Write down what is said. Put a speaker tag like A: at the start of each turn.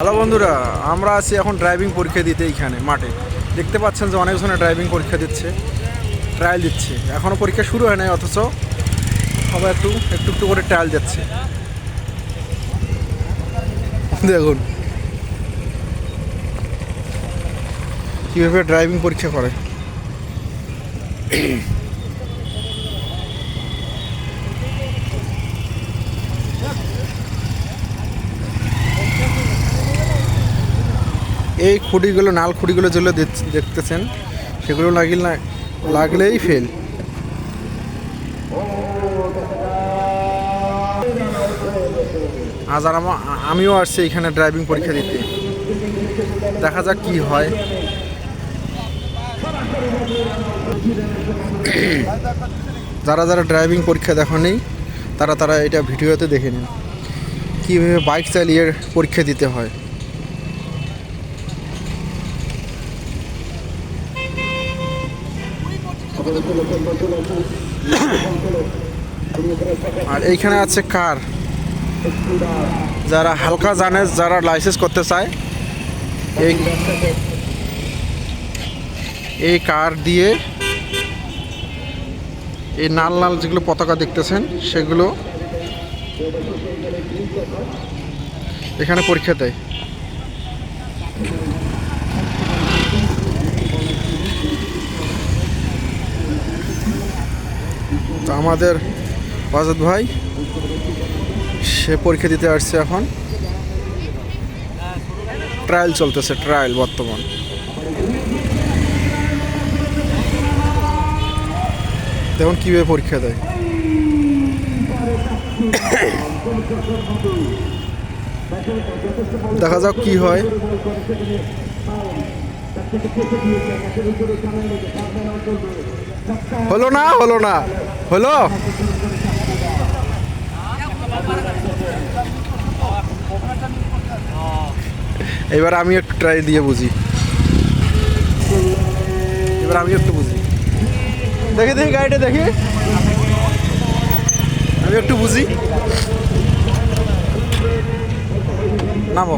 A: Hello বন্ধুরা, আমরা আছি এখন ড্রাইভিং পরীক্ষা দিতে এইখানে, মাঠে। দেখতে পাচ্ছেন যে অনেক অনেকজনে ড্রাইভিং পরীক্ষা দিচ্ছে ট্রায়াল দিচ্ছে। এখনও পরীক্ষা শুরু হয় নাই, অথচ সবাই একটু একটু একটু করে ট্রায়াল যাচ্ছে। দেখুন। কীভাবে ড্রাইভিং পরীক্ষা করে? এই খুঁটিগুলো, নাল খুঁটিগুলো যেগুলো দেখ- দেখতেছেন, সেগুলো লাগিল না, লাগলেই ফেল আজ আর আমা- আমিও আসছি এখানে ড্রাইভিং পরীক্ষা দিতে। দেখা যাক কি হয়। যারা যারা ড্রাইভিং পরীক্ষা দেখো নেই তারা তারা এটা ভিডিওতে দেখে নিন। কীভাবে বাইক চালিয়ে পরীক্ষা দিতে হয়। আর এইখানে আছে কার? যারা হালকা জানে, যারা লাইসেন্স করতে চায়, এই এই কার দিয়ে এই নাল নাল যেগুলো পতাকা দেখতেছেন, সেগুলো এখানে পরীক্ষা দেয়। তো আমাদের অজাদ ভাই, সে পরীক্ষা দিতে আসছে এখন। ট্রায়াল চলতেছে ট্রায়াল বর্তমান। দেখুন কীভাবে পরীক্ষা দেয়। দেখা যাক কি হয়। হলো না হলো না। হলো? এবার আমি একটু ট্রাই দিয়ে বুঝি। এবার আমি একটু বুঝি। দেখি দেখি গাড়িটা, দেখি। আমি একটু বুঝি। নামো।